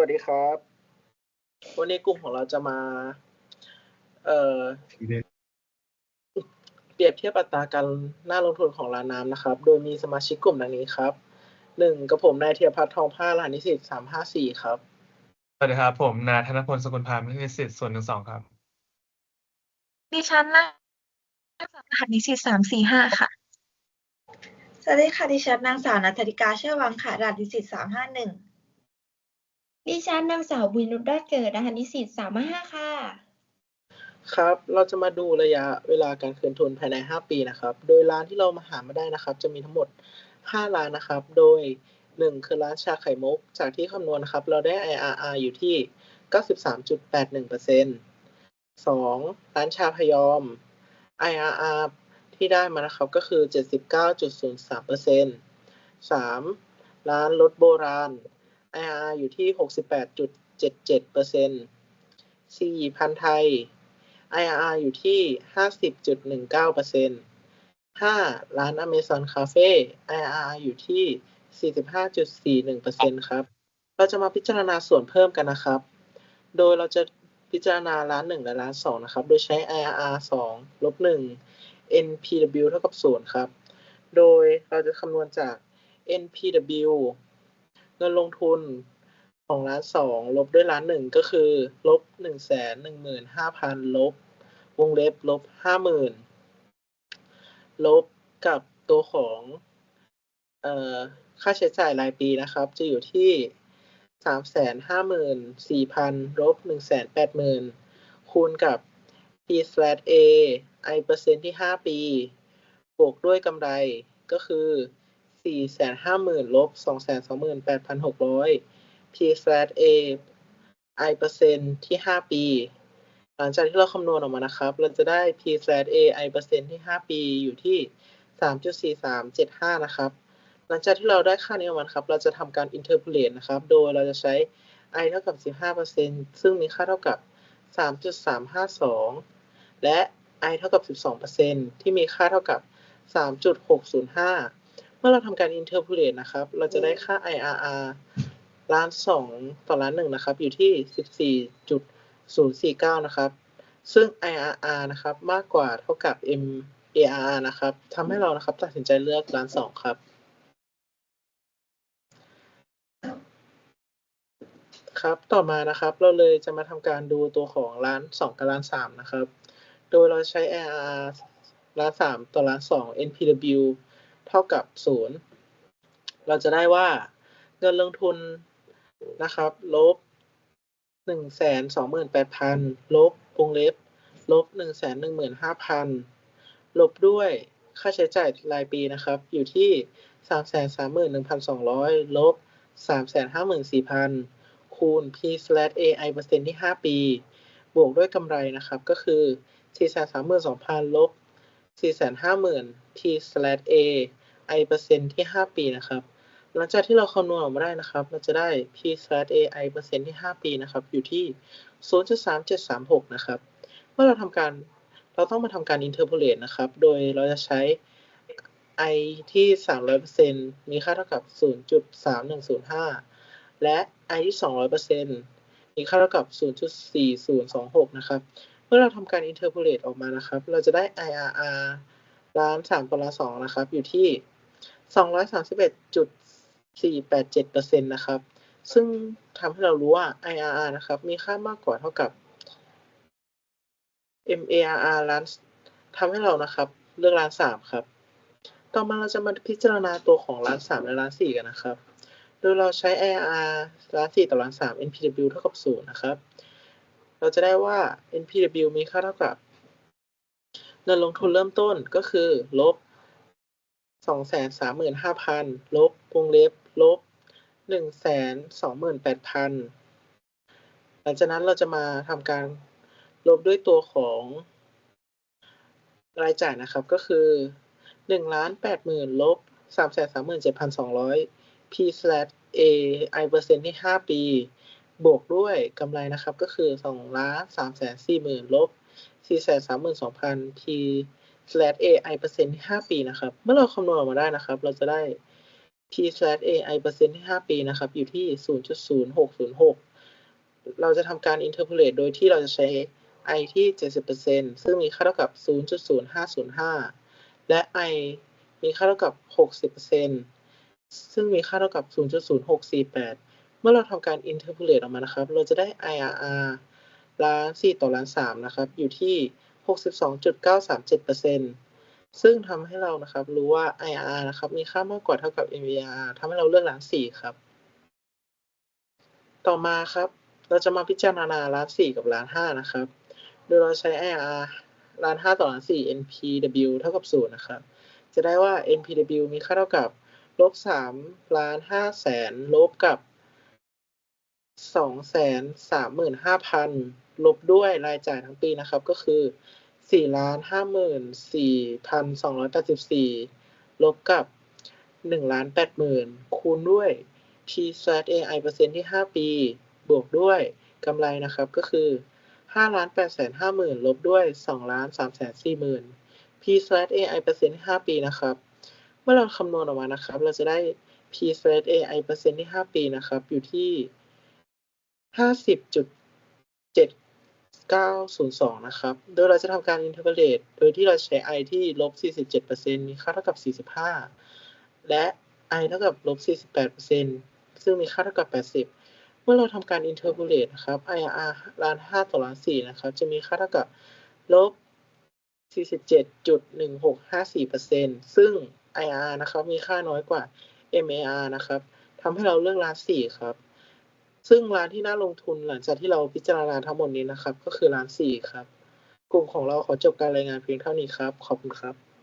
วัสดีครับ วันนี้กลุ่มของเราจะมา เอ่อ เปรียบเทียบอัตราการน่าลงทุนของร้านน้ำนะครับ โดยมีสมาชิกกลุ่มดังนี้ครับ หนึ่งกับผมนายเทียพัฒน์ทองผ้ารหัสนิสิตสามห้าสี่ครับ สวัสดีครับ ผมนายธนพลสกุลพามนิสิตส่วนหนึ่งสองครับ ดิฉันนางสาวรหัสนิสิตสามสี่ห้าค่ะ สวัสดีค่ะ ดิฉันนางสาวนัทธิกาเชื่อวังค่ะรหัสนิสิตสามห้าหนึ่ง ดิฉันนางสาวบุญนุชรอดเกิดรหัสนิสิตสามห้าค่ะ ครับ เราจะมาดูระยะเวลาการคืนทุนภายใน 5 ปีนะครับ โดยร้านที่เรามาหามาได้นะครับ จะมีทั้งหมด 5 ร้านนะครับ โดย 1 คือร้านชาไข่มุก จากที่คำนวณนะครับ เราได้ IRR อยู่ที่ 93.81% 2. ร้านชาพยอม IRR ที่ได้มานะครับก็คือ 79.03% 3. ร้านรถโบราณ IRR อยู่ที่ 68.77% 4. พันไทย IRR อยู่ที่ 50.19% 5. ร้าน Amazon Cafe IRR อยู่ที่ 45.41%ครับ เราจะมาพิจารณาส่วนเพิ่มกันนะครับ โดยเราจะพิจารณาร้าน 1 และร้าน 2 นะครับ โดยใช้ IRR 2ลบ1 NPW เท่ากับ 0 ครับ โดยเราจะคำนวณจาก NPW เงินลงทุนของร้านสองลบด้วยร้านหนึ่งก็คือลบหนึ่งแสนหนึ่งหมื่นห้าพันลบ วงเล็บลบห้าหมื่นลบกับตัวของเอ่อค่าใช้จ่ายรายปีนะครับ จะอยู่ที่สามแสนห้าหมื่นสี่พันลบหนึ่งแสนแปดหมื่นคูณกับ p slash a i เปอร์เซ็นต์ที่ห้าปี บวกด้วยกำไรก็คือ สี่แสนห้าหมื่นลบสองแสนสองหมื่นแปดพันหกร้อย p slash a i เปอร์เซ็นต์ที่5ปี หลังจากที่เราคำนวณออกมานะครับ เราจะได้ p slash a i เปอร์เซ็นต์ที่5ปีอยู่ที่3.4375นะครับ หลังจากที่เราได้ค่านี้ออกมาครับ เราจะทำการ interpolate นะครับ โดยเราจะใช้ i เท่ากับ 15%ซึ่งมีค่าเท่ากับ 3.352 และ i เท่ากับ 12%ที่มีค่าเท่ากับ 3.605 เมื่อเราทำการ interpolate นะครับ เราจะได้ค่า IRR ล้านสองต่อล้านหนึ่งนะครับ อยู่ที่สิบสี่จุดศูนย์สี่เก้านะครับ ซึ่ง IRR นะครับ มากกว่าเท่ากับ MARR นะครับทำให้เรานะครับ ตัดสินใจเลือกล้านสองครับ ครับ ต่อมานะครับ เราเลยจะมาทำการดูตัวของล้านสองกับล้านสามนะครับ โดยเราใช้ IRR ล้านสามต่อล้านสอง NPW เท่ากับศูนย์เราจะได้ว่าเงินลงทุนนะครับ ลบหนึ่งแสนสองหมื่นแปดพันลบวงเล็บ ลบหนึ่งแสนหนึ่งหมื่นห้าพันลบด้วยค่าใช้จ่ายรายปีนะครับ อยู่ที่สามแสนสามหมื่นหนึ่งพันสองร้อยลบสามแสนห้าหมื่นสี่พันคูณ p slash a i เปอร์เซ็นต์ที่ห้าปี บวกด้วยกำไรนะครับ ก็คือสี่แสนสามหมื่นสองพันลบ สี่แสนห้าหมื่น p slash a i เปอร์เซ็นต์ที่ห้าปีนะครับ หลังจากที่เราคำนวณออกมาได้นะครับ เราจะได้ p slash a i เปอร์เซ็นต์ที่5ปีนะครับ อยู่ที่0.3736นะครับ เมื่อเราทำการ เราต้องมาทำการ interpolate นะครับ โดยเราจะใช้ i ที่ 300%มีค่าเท่ากับ 0.3105 และ i ที่ 200%มีค่าเท่ากับ 0.4026 นะครับ เมื่อเราทำการ interpolate ออกมานะครับ เราจะได้ IRR ล้าน3ต่อล้าน2นะครับ อยู่ที่231.487%นะครับ ซึ่งทำให้เรารู้ว่า IRR นะครับ มีค่ามากกว่าเท่ากับ MARR ล้านทำให้เรานะครับ เลือกล้านสามครับ ต่อมาเราจะมาพิจารณาตัวของล้านสามและล้านสี่กันนะครับ โดยเราใช้ IRR ล้านสี่ต่อล้านสาม NPW เท่ากับศูนย์นะครับ เราจะได้ว่า NPW มีค่าเท่ากับ เงินลงทุนเริ่มต้นก็คือ ลบสองแสนสามหมื่นห้าพันลบวงเล็บ ลบหนึ่งแสนสองหลังจากนั้นเราจะมาทำการลบด้วยตัวของรายจ่ายนะครับก็คือหนึ่งล้านแปดหมื่นลบสามแสนสามหมื่นเจ็ดพันสองร้อย p slash a i เปอร์เซ็นต์ที่ห้าปี บวกด้วยกำไรนะครับก็คือสองล้านสามแสนสี่หมื่นลบสี่แสนสามหมื่นสองพัน p slash a i เปอร์เซ็นต์ที่ห้าปีนะครับ เมื่อเราคำนวณออกมาได้นะครับ เราจะได้ p/ai เปอร์เซ็นต์ที่5ปีนะครับ อยู่ที่ 0.0606 เราจะทำการ interpolate โดยที่เราจะใช้ i ที่ 70%ซึ่งมีค่าเท่ากับ 0.0505 และ i มีค่าเท่ากับ 60%ซึ่งมีค่าเท่ากับ 0.0648 มื่อเราทำการ interpolate ออกมานะครับ เราจะได้ IRR ล้าน4ต่อล้าน3นะครับ อยู่ที่ 62.937%ซึ่งทำให้เรานะครับรู้ว่า IRR นะครับ มีค่ามากกว่าเท่ากับ MVR ทำให้เราเลือกล้าน4ครับ ต่อมาครับ เราจะมาพิจารณาล้าน4กับล้าน5นะครับ โดยเราใช้ IRR ล้าน5ต่อล้าน4 NPW เท่ากับ0นะครับ จะได้ว่า NPW มีค่าเท่ากับลบ3ล้าน5แสนลบกับ สองแสนสามหมื่นห้าพันลบด้วยรายจ่ายทั้งปีนะครับ ก็คือสี่ล้านห้าหมื่นสี่พันสองร้อยแปดสิบสี่ลบกับหนึ่งล้านแปดหมื่นคูณด้วย t s a i เปอร์เซ็นต์ที่ห้าปี บวกด้วยกำไรนะครับก็คือห้าล้านแปดแสนห้าหมื่นลบด้วยสองล้านสามแสนสี่หมื่น p s a i เปอร์เซ็นต์ที่ห้าปีนะครับ เมื่อเราคำนวณออกมานะครับ เราจะได้ p s a i เปอร์เซ็นต์ที่ห้าปีนะครับ อยู่ที่ 50.7902นะครับ โดยเราจะทำการ interpolate โดยที่เราใช้ i ที่ลบ47%มีค่าเท่ากับ45และ i เท่ากับลบ48%ซึ่งมีค่าเท่ากับ80เมื่อเราทำการ interpolate นะครับ IRR ล้าน5ต่อล้าน4นะครับ จะมีค่าเท่ากับลบ47.1654%ซึ่ง IRR นะครับ มีค่าน้อยกว่า MAR นะครับ ทำให้เราเลือกล้าน4ครับ ซึ่งร้านที่น่าลงทุนหลังจากที่เราพิจารณาทั้งหมดนี้นะครับ ก็คือร้านสี่ครับ กลุ่มของเราขอจบการรายงานเพียงเท่านี้ครับ ขอบคุณครับ